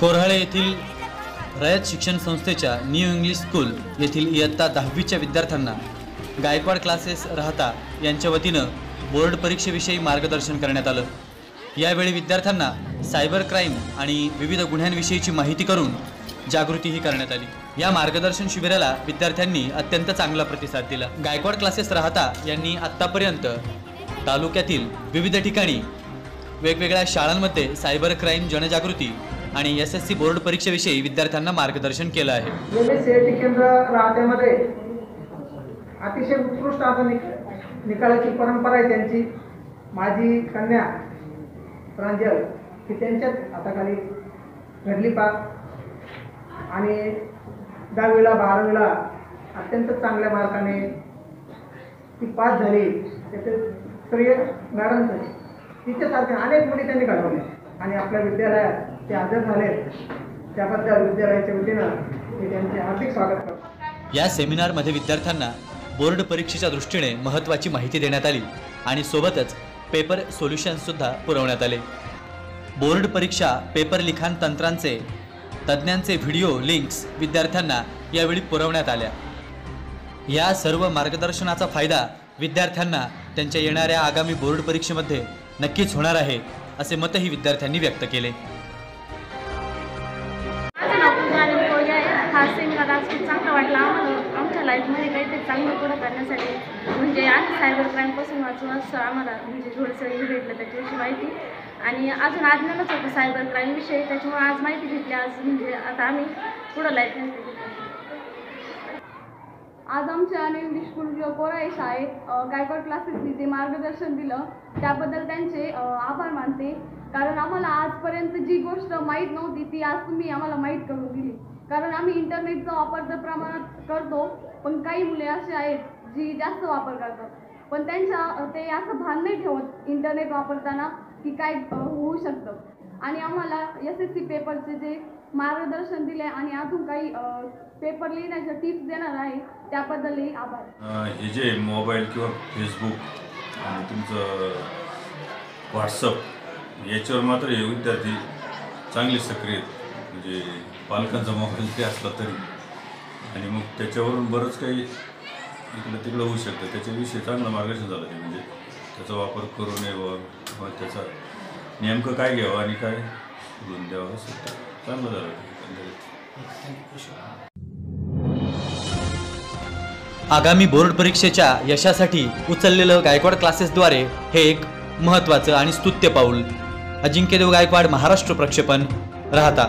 कोरहाळे येथील रयत शिक्षण संस्थेच्या न्यू इंग्लिश स्कूल येथील इयत्ता दहावीच्या विद्यार्थ्यांना गायकवाड क्लासेस राहता यांच्या वतीनं बोर्ड परीक्षेविषयी मार्गदर्शन करण्यात आलं. यावेळी विद्यार्थ्यांना सायबर क्राईम आणि विविध गुन्ह्यांविषयीची माहिती करून जागृतीही करण्यात आली. या मार्गदर्शन शिबिराला विद्यार्थ्यांनी अत्यंत चांगला प्रतिसाद दिला. गायकवाड क्लासेस राहता यांनी आत्तापर्यंत तालुक्यातील विविध ठिकाणी वेगवेगळ्या शाळांमध्ये सायबर क्राईम जनजागृती आणि एस एस सी बोर्ड परीक्षेविषयी विद्यार्थ्यांना मार्गदर्शन केलं आहे. नेहमी सीएटी केंद्र राहत्यामध्ये अतिशय उत्कृष्ट असं निक निकालाची परंपरा आहे त्यांची. माझी कन्या प्रांजल ही त्यांच्याच हाताखाली घडली पास आणि दहावीला बारावीला अत्यंत चांगल्या मार्काने ती पास झाली. त्याचे श्रेय मॅडमचं तिच्यासारखे अनेक मुली त्यांनी घडवले आणि आपल्या विद्यालयात ते हजर झाले. त्याबद्दल विद्यालयाच्या वतीनं मी त्यांचे हार्दिक स्वागत करतो. या सेमिनारमध्ये विद्यार्थ्यांना बोर्ड परीक्षेच्या दृष्टीने महत्त्वाची माहिती देण्यात आली आणि सोबतच पेपर सोल्युशन्ससुद्धा पुरवण्यात आले. बोर्ड परीक्षा पेपर लिखाण तंत्रांचे तज्ज्ञांचे व्हिडिओ लिंक्स विद्यार्थ्यांना यावेळी पुरवण्यात आल्या. या सर्व मार्गदर्शनाचा फायदा विद्यार्थ्यांना त्यांच्या येणाऱ्या आगामी बोर्ड परीक्षेमध्ये नक्कीच होणार आहे असे मतही विद्यार्थ्यांनी व्यक्त केले. आम्हाला काहीतरी चांगलं पुढं करण्यासाठी म्हणजे आम्ही सायबर क्राईमपासून वाचून असं आम्हाला म्हणजे थोडंसं हे भेटलं त्याच्याविषयी माहिती. आणि अजून आज्ञानच होतं सायबर क्राईमविषयी त्याच्यामुळे आज माहिती घेतली आज म्हणजे आता आम्ही पुढं लाईफ आज आमच्या अनिल इंग्लिश स्कूल कोराई शाळेत. गायकवाड क्लासेसनी जे मार्गदर्शन दिलं त्याबद्दल त्यांचे आभार मानते. कारण आम्हाला आजपर्यंत जी गोष्ट माहीत नव्हती ती आज तुम्ही आम्हाला माहीत करून दिली. कारण आम्ही इंटरनेटचा वापर तर प्रमाणात करतो पण काही मुले असे आहेत जी जास्त वापर करतात. पण त्यांच्या ते असं भान नाही ठेवत इंटरनेट वापरताना की काय होऊ शकतं. आणि आम्हाला एस एस सी पेपरचे जे मार्गदर्शन दिले आणि अजून काही पेपर लिहिण्याच्या टिप्स देणार आहे त्याबद्दलही आभार. हे जे मोबाईल किंवा फेसबुक आणि तुमचं व्हॉट्सअप याच्यावर मात्र हे विद्यार्थी चांगले सक्रिय आहेत. म्हणजे पालकांचा मोबाईल ते असला तरी. आणि मग त्याच्यावरून बरंच काही इकडं तिकडं होऊ शकतं. त्याच्याविषयी चांगलं मार्गदर्शन झालं ते म्हणजे त्याचा वापर करू नये किंवा त्याचा नेमकं काय घ्यावं आणि काय बोलून द्यावं असं चांगलं झालं एकंदरीत. आगामी बोर्ड परीक्षेच्या यशासाठी उचललेलं गायकवाड क्लासेसद्वारे हे एक महत्त्वाचं आणि स्तुत्य पाऊल. अजिंक्यदेव गायकवाड महाराष्ट्र प्रक्षेपण. राहता.